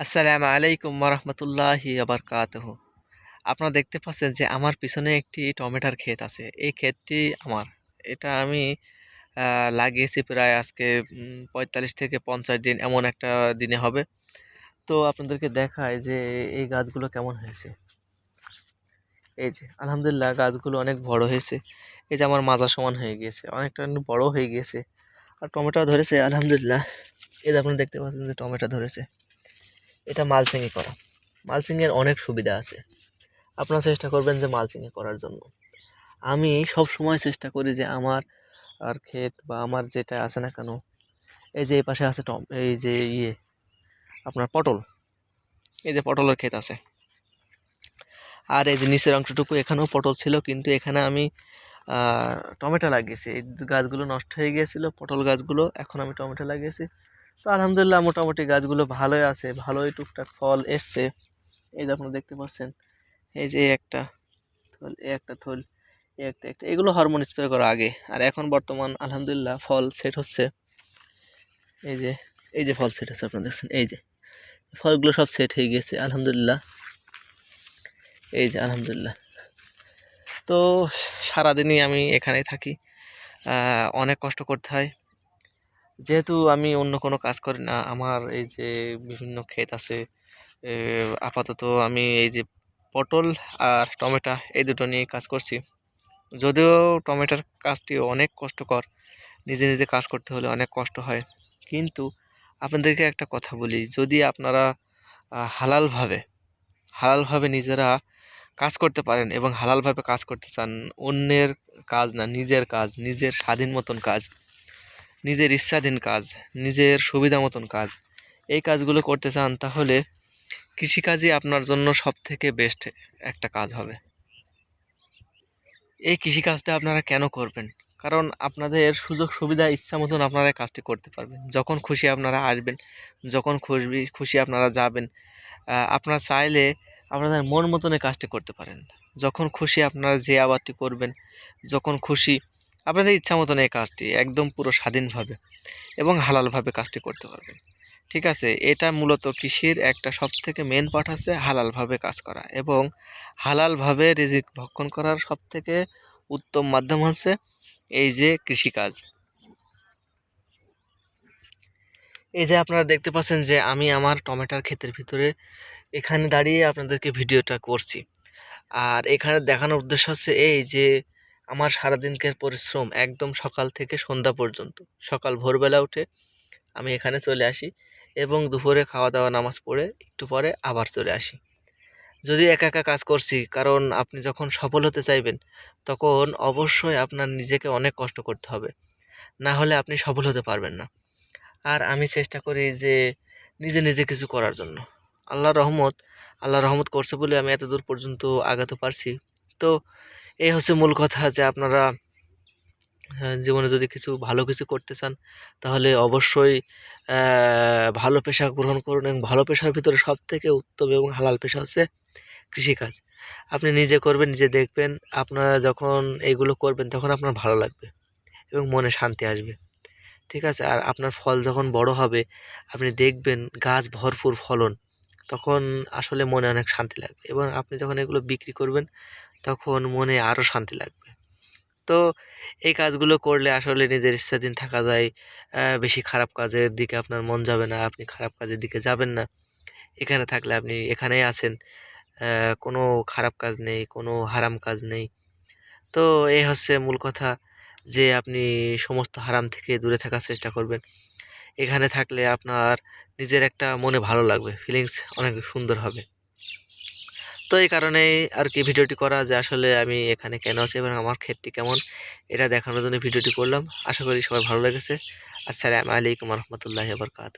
আসসালামু আলাইকুম রহমতুল্লাহি আবরকাতহ আপনারা দেখতে পাচ্ছেন যে আমার পিছনে একটি টমেটোর ক্ষেত আছে। এই ক্ষেতটি আমার। এটা আমি লাগিয়েছি প্রায় আজকে পঁয়তাল্লিশ থেকে পঞ্চাশ দিন এমন একটা দিনে হবে। তো আপনাদেরকে দেখায় যে এই গাছগুলো কেমন হয়েছে। এই যে, আলহামদুলিল্লাহ গাছগুলো অনেক বড় হয়েছে। এই যে আমার মাজা সমান হয়ে গিয়েছে, অনেকটা বড় হয়ে গিয়েছে। আর টমেটো ধরেছে, আলহামদুলিল্লাহ। এই যে আপনারা দেখতে পাচ্ছেন যে টমেটো ধরেছে। এটা মালচিংয়ে করা। মালচিংয়ের অনেক সুবিধা আছে। আপনারা চেষ্টা করবেন যে মালচিংয়ে করার জন্য। আমি সব সময় চেষ্টা করি যে আমার, আর ক্ষেত বা আমার যেটা আছে না কেন, এই যে এই পাশে আছে টম, এই যে ইয়ে আপনার পটল, এই যে পটলের ক্ষেত আছে। আর এই যে নিচের অংশটুকু এখানেও পটল ছিল, কিন্তু এখানে আমি টমেটো লাগিয়েছি। এই গাছগুলো নষ্ট হয়ে গিয়েছিল, পটল গাছগুলো, এখন আমি টমেটো লাগিয়েছি। তো আলহামদুলিল্লাহ মোটামুটি গাছগুলো ভালোই আছে, ভালোই টুকটাক ফল এসছে। এই যে আপনারা দেখতে পাচ্ছেন, এই যে একটা থল এই একটা থল এই একটা একটা, এগুলো হরমোন স্প্রে করা আগে। আর এখন বর্তমান আলহামদুলিল্লাহ ফল সেট হচ্ছে। এই যে এই যে ফল সেট হচ্ছে আপনারা দেখছেন, এই যে। ফলগুলো সব সেট হয়ে গেছে, আলহামদুলিল্লাহ। এই যে, আলহামদুলিল্লাহ। তো সারাদিনই আমি এখানেই থাকি। অনেক কষ্ট করতে হয়। যেহেতু আমি অন্য কোনো কাজ করি না, আমার এই যে বিভিন্ন ক্ষেত আছে আপাতত আমি এই যে পটল আর টমেটো এই দুটো নিয়ে কাজ করছি। যদিও টমেটোর কাজটি অনেক কষ্টকর, নিজে নিজে কাজ করতে হলে অনেক কষ্ট হয়। কিন্তু আপনাদেরকে একটা কথা বলি, যদি আপনারা হালালভাবে হালালভাবে নিজেরা কাজ করতে পারেন এবং হালালভাবে কাজ করতে চান, অন্যের কাজ না, নিজের কাজ, নিজের স্বাধীন মতন কাজ নিজের ইচ্ছাধীন কাজ, নিজের সুবিধা মতন কাজ, এই কাজগুলো করতে চান তাহলে কৃষিকাজই আপনার জন্য সব থেকে বেস্ট একটা কাজ হবে। এই কৃষিকাজটা আপনারা কেন করবেন? কারণ আপনাদের সুযোগ, সুবিধা, ইচ্ছা মতন আপনারা কাজটি করতে পারবেন। যখন খুশি আপনারা আসবেন, যখন খুশি খুশি আপনারা যাবেন আপনারা চাইলে আপনাদের মন মতন কাজটি করতে পারেন। যখন খুশি আপনারা যে আবাদটি করবেন, যখন খুশি আপনাদের ইচ্ছা মতন এই কাজটি একদম পুরো স্বাধীনভাবে এবং হালালভাবে কাজটি করতে পারবেন। ঠিক আছে? এটা মূলত কৃষির একটা সব থেকে মেন পার্ট আছে হালালভাবে কাজ করা এবং হালালভাবে রিজিক ভক্ষণ করার সব থেকে উত্তম মাধ্যম হচ্ছে এই যে কৃষিকাজ। এই যে আপনারা দেখতে পাচ্ছেন যে আমি আমার টমেটোর ক্ষেতের ভিতরে এখানে দাঁড়িয়ে আপনাদেরকে ভিডিওটা করছি। আর এখানে দেখানোর উদ্দেশ্য হচ্ছে এই যে আমার সারাদিনকার পরিশ্রম একদম সকাল থেকে সন্ধ্যা পর্যন্ত। সকাল ভোরবেলা উঠে আমি এখানে চলে আসি এবং দুপুরে খাওয়া দাওয়া নামাজ পড়ে একটু পরে আবার চলে আসি। যদি একা একা কাজ করছি, কারণ আপনি যখন সফল হতে চাইবেন, তখন অবশ্যই আপনার নিজেকে অনেক কষ্ট করতে হবে। না হলে আপনি সফল হতে পারবেন না। আর আমি চেষ্টা করি যে নিজে নিজে কিছু করার জন্য। আল্লাহ রহমত আল্লাহ রহমত করছে বলে আমি এত দূর পর্যন্ত আগাতে পারছি। তো এই হচ্ছে মূল কথা যে আপনারা হ্যাঁ, জীবনে যদি কিছু ভালো কিছু করতে চান তাহলে অবশ্যই ভালো পেশা গ্রহণ করুন এবং ভালো পেশার ভিতরে সব থেকে উত্তম এবং হালাল পেশা হচ্ছে কৃষিকাজ। আপনি নিজে করবেন নিজে দেখবেন আপনারা যখন এগুলো করবেন তখন আপনার ভালো লাগবে এবং মনে শান্তি আসবে। ঠিক আছে? আর আপনার ফল যখন বড় হবে আপনি দেখবেন গাছ ভরপুর ফলন তখন আসলে মনে অনেক শান্তি লাগবে এবং আপনি যখন এগুলো বিক্রি করবেন তখন মনে আরও শান্তি লাগবে। তো এই কাজগুলো করলে আসলে নিজের ইচ্ছাধীন থাকা যায় বেশি খারাপ কাজের দিকে আপনার মন যাবে না, আপনি খারাপ কাজের দিকে যাবেন না। এখানে থাকলে আপনি এখানেই আছেন কোনো খারাপ কাজ নেই, কোনো হারাম কাজ নেই। তো এই হচ্ছে মূল কথা যে আপনি সমস্ত হারাম থেকে দূরে থাকার চেষ্টা করবেন। এখানে থাকলে আপনার নিজের একটা মনে ভালো লাগবে ফিলিংস অনেক সুন্দর হবে। তো এই কারণেই আর কি ভিডিওটি করা যে আসলে আমি এখানে কেন আছি এবং আমার ক্ষেত্রে কেমন, এটা দেখানোর জন্য ভিডিওটি করলাম। আশা করি সবাই ভালো লেগেছে। আসসালামু আলাইকুম রহমতুল্লাহ বরকাত